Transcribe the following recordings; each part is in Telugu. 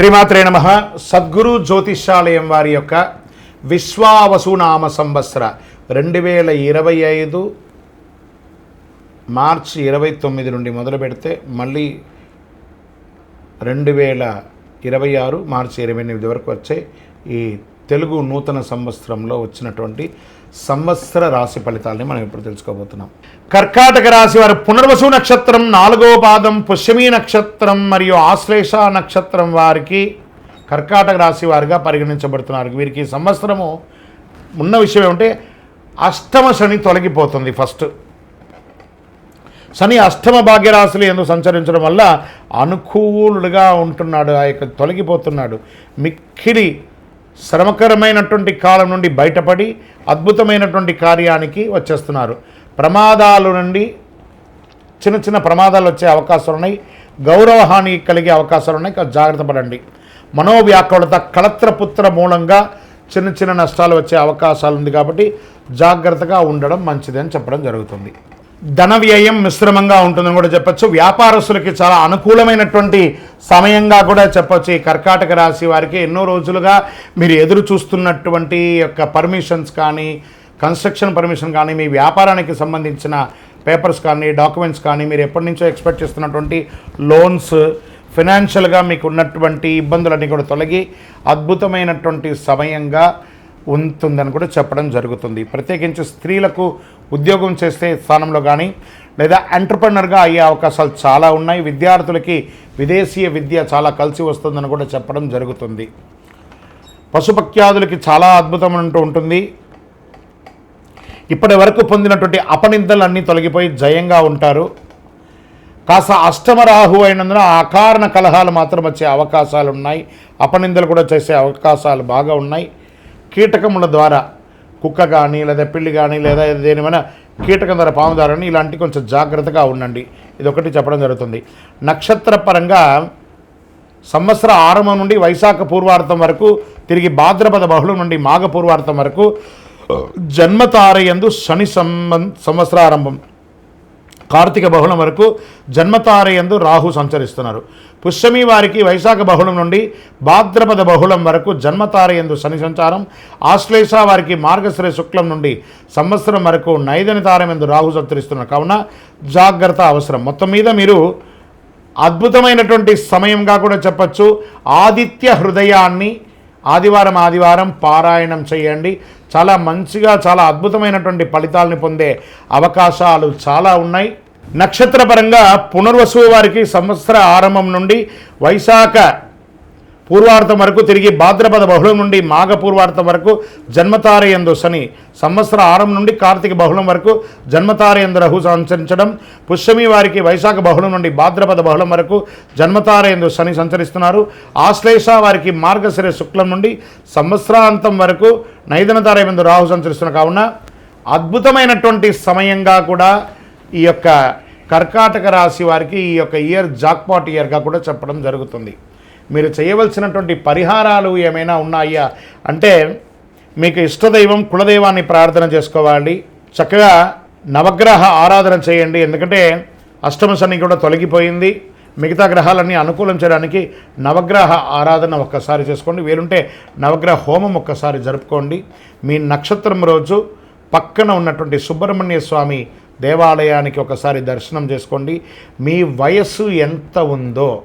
శ్రీమాత్రే నమ. సద్గురు జ్యోతిషాలయం వారి యొక్క విశ్వావసునామ సంవత్సర రెండు వేల ఇరవై ఐదు మార్చి ఇరవై తొమ్మిది నుండి మొదలు పెడితే మళ్ళీ రెండు వేల ఇరవై ఆరు మార్చి ఇరవై ఎనిమిది వరకు వచ్చే ఈ తెలుగు నూతన సంవత్సరంలో వచ్చినటువంటి సంవత్సర రాశి ఫలితాలని మనం ఇప్పుడు తెలుసుకోబోతున్నాం. కర్కాటక రాశి వారి పునర్వసు నక్షత్రం నాలుగో పాదం పుష్యమీ నక్షత్రం మరియు ఆశ్లేష నక్షత్రం వారికి కర్కాటక రాశి వారిగా పరిగణించబడుతున్నారు. వీరికి సంవత్సరము ఉన్న విషయం ఏమంటే అష్టమ శని తొలగిపోతుంది ఫస్ట్. శని అష్టమ భాగ్యరాశులు ఎందుకు సంచరించడం వల్ల అనుకూలుడుగా ఉంటున్నాడు ఆ యొక్క తొలగిపోతున్నాడు. మిక్కిలి శ్రమకరమైనటువంటి కాలం నుండి బయటపడి అద్భుతమైనటువంటి కార్యానికి వచ్చేస్తున్నారు. ప్రమాదాల నుండి చిన్న చిన్న ప్రమాదాలు వచ్చే అవకాశాలు ఉన్నాయి. గౌరవహాని కలిగే అవకాశాలు ఉన్నాయి. జాగ్రత్త పడండి. మనోవ్యాకులత కళత్రపుత్ర మూలంగా చిన్న చిన్న నష్టాలు వచ్చే అవకాశాలు ఉంది కాబట్టి జాగ్రత్తగా ఉండడం మంచిది అని చెప్పడం జరుగుతుంది. ధన వ్యయం మిశ్రమంగా ఉంటుందని కూడా చెప్పచ్చు. వ్యాపారస్తులకి చాలా అనుకూలమైనటువంటి సమయంగా కూడా చెప్పొచ్చు. ఈ కర్కాటక రాశి వారికి ఎన్నో రోజులుగా మీరు ఎదురు చూస్తున్నటువంటి యొక్క పర్మిషన్స్ కానీ కన్స్ట్రక్షన్ పర్మిషన్ కానీ మీ వ్యాపారానికి సంబంధించిన పేపర్స్ కానీ డాక్యుమెంట్స్ కానీ మీరు ఎప్పటి నుంచో ఎక్స్పెక్ట్ చేస్తున్నటువంటి లోన్స్ ఫినాన్షియల్గా మీకు ఉన్నటువంటి ఇబ్బందులన్నీ కూడా తొలగి అద్భుతమైనటువంటి సమయంగా ఉంటుందని కూడా చెప్పడం జరుగుతుంది. ప్రత్యేకించి స్త్రీలకు ఉద్యోగం చేసే స్థానంలో కానీ లేదా ఎంటర్ప్రినర్గా అయ్యే అవకాశాలు చాలా ఉన్నాయి. విద్యార్థులకి విదేశీయ విద్య చాలా కలిసి వస్తుందని కూడా చెప్పడం జరుగుతుంది. పశుపక్యాదులకి చాలా అద్భుతం ఉంటుంది. ఇప్పటి వరకు పొందినటువంటి అపనిందలన్నీ తొలగిపోయి జయంగా ఉంటారు. కాస్త అష్టమరాహు అయినందున అకారణ కలహాలు మాత్రం వచ్చే అవకాశాలు ఉన్నాయి. అపనిందలు కూడా చేసే అవకాశాలు బాగా ఉన్నాయి. కీటకముల ద్వారా కుక్క కానీ లేదా పిల్లి కానీ లేదా దేనిమైనా కీటకం ద్వారా పాము ద్వారా ఇలాంటి కొంచెం జాగ్రత్తగా ఉండండి. ఇది ఒకటి చెప్పడం జరుగుతుంది. నక్షత్ర పరంగా సంవత్సర ఆరంభం నుండి వైశాఖ పూర్వార్థం వరకు తిరిగి భాద్రపద బహుళం నుండి మాఘ పూర్వార్థం వరకు జన్మతారయందు శని సంబం సంవత్సరారంభం. కార్తీక బహుళం వరకు జన్మతారయందు రాహు సంచరిస్తున్నారు. పుష్యమి వారికి వైశాఖ బహుళం నుండి భాద్రపద బహుళం వరకు జన్మతారయందు శని సంచారం ఆశ్లేష వారికి మార్గశ్రీ శుక్లం నుండి సంవత్సరం వరకు నైదని తారయందు రాహు సంచరిస్తున్నారు కావున జాగ్రత్త అవసరం. మొత్తం మీద మీరు అద్భుతమైనటువంటి సమయంగా కూడా చెప్పచ్చు. ఆదిత్య హృదయాన్ని ఆదివారం ఆదివారం పారాయణం చేయండి. చాలా మంచిగా చాలా అద్భుతమైనటువంటి ఫలితాలని పొందే అవకాశాలు చాలా ఉన్నాయి. నక్షత్రపరంగా పునర్వసు వారికి సంవత్సర ఆరంభం నుండి వైశాఖ పూర్వార్థం వరకు తిరిగి భాద్రపద బహుళం నుండి మాఘ పూర్వార్థం వరకు జన్మతారయందు శని సంవత్సర ఆరంభం నుండి కార్తీక బహుళం వరకు జన్మతారయందు రహు సంచరించడం పుష్యమి వారికి వైశాఖ బహుళం నుండి భాద్రపద బహుళం వరకు జన్మతారయందు శని సంచరిస్తున్నారు. ఆశ్లేష వారికి మార్గశిర శుక్లం నుండి సంవత్సరాంతం వరకు నైదనతారయందు రాహు సంచరిస్తున్న కావున అద్భుతమైనటువంటి సమయంగా కూడా ఈ యొక్క కర్కాటక రాశి వారికి ఈ యొక్క ఇయర్ జాక్పాట్ ఇయర్గా కూడా చెప్పడం జరుగుతుంది. మీరు చేయవలసినటువంటి పరిహారాలు ఏమైనా ఉన్నాయా? అంటే మీకు ఇష్టదైవం కులదైవాన్ని ప్రార్థన చేసుకోవాలి. చక్కగా నవగ్రహ ఆరాధన చేయండి. ఎందుకంటే అష్టమ శని కూడా తొలగిపోయింది. మిగతా గ్రహాలన్నీ అనుకూలం చేయడానికి నవగ్రహ ఆరాధన ఒక్కసారి చేసుకోండి. వీలుంటే నవగ్రహ హోమం ఒక్కసారి జరుపుకోండి. మీ నక్షత్రం రోజు పక్కన ఉన్నటువంటి సుబ్రహ్మణ్య స్వామి దేవాలయానికి ఒకసారి దర్శనం చేసుకోండి. మీ వయస్సు ఎంత ఉందో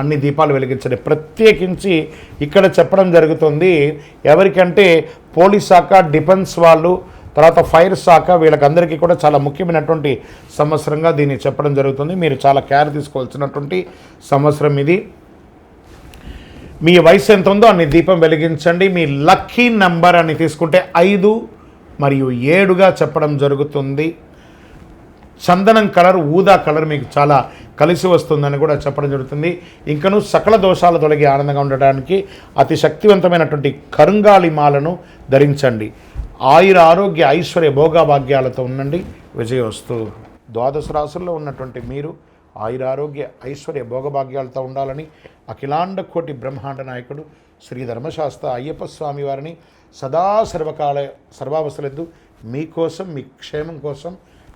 అన్ని దీపాలు వెలిగించండి. ప్రత్యేకించి ఇక్కడ చెప్పడం జరుగుతుంది ఎవరికంటే పోలీస్ శాఖ డిఫెన్స్ వాళ్ళు తర్వాత ఫైర్ శాఖ వీళ్ళకందరికీ కూడా చాలా ముఖ్యమైనటువంటి సంవత్సరంగా దీన్ని చెప్పడం జరుగుతుంది. మీరు చాలా కేర్ తీసుకోవాల్సినటువంటి సంవత్సరం ఇది. మీ వయసు ఎంత ఉందో అన్ని దీపం వెలిగించండి. మీ లక్కీ నెంబర్ అని తీసుకుంటే ఐదు మరియు ఏడుగా చెప్పడం జరుగుతుంది. చందనం కలర్ ఊదా కలర్ మీకు చాలా కలిసి వస్తుందని కూడా చెప్పడం జరుగుతుంది. ఇంకను సకల దోషాలు తొలగి ఆనందంగా ఉండడానికి అతి శక్తివంతమైనటువంటి కరుంగాలి మాలను ధరించండి. ఆయుర ఆరోగ్య ఐశ్వర్య భోగభాగ్యాలతో ఉండండి. విజయోస్తు ద్వాదశ రాసుల్లో ఉన్నటువంటి మీరు ఆయురారోగ్య ఐశ్వర్య భోగభాగ్యాలతో ఉండాలని అఖిలాండ కోటి బ్రహ్మాండ నాయకుడు శ్రీ ధర్మశాస్త్ర అయ్యప్ప స్వామి వారిని సదా సర్వకాల సర్వావస్థలెద్దు మీకోసం మీ క్షేమం కోసం